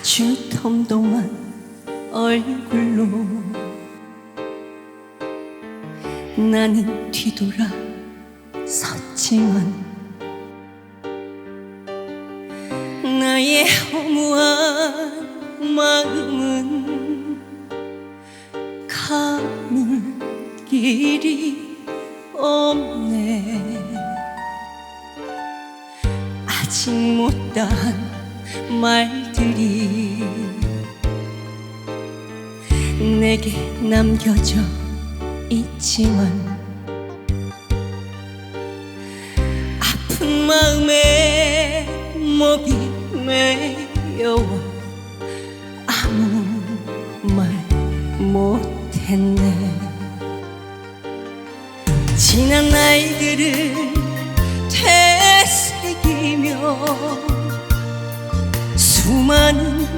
아주 덤덤한 얼굴로 나는 뒤돌아 섰지만 나의 허무한 마음은 가물 길이 없네. 아직 못다한 말들이 내게 남겨져 있지만 아픈 마음에 목이 메여와 아무 말 못했네. 지난 날들을 되새기며 수많은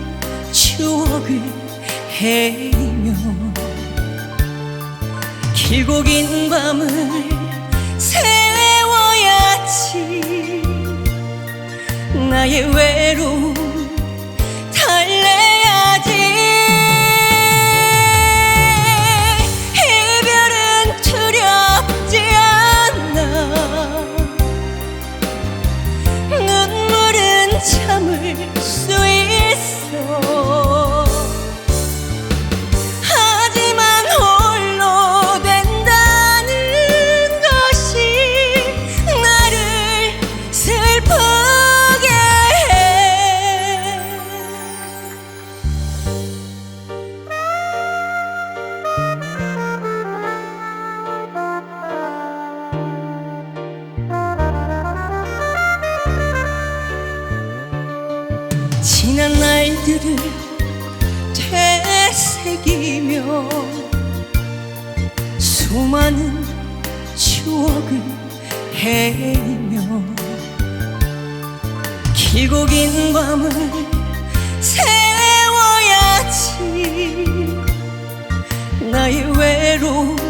추억을 헤이며 길고 긴 밤을 세워야지 나의 외로움 달래야지. 이별은 두렵지 않아. 눈물은 참을 수 지난 날들을 되새기며 수많은 추억을 헤이며 길고 긴 밤을 세워야지 나의 외로움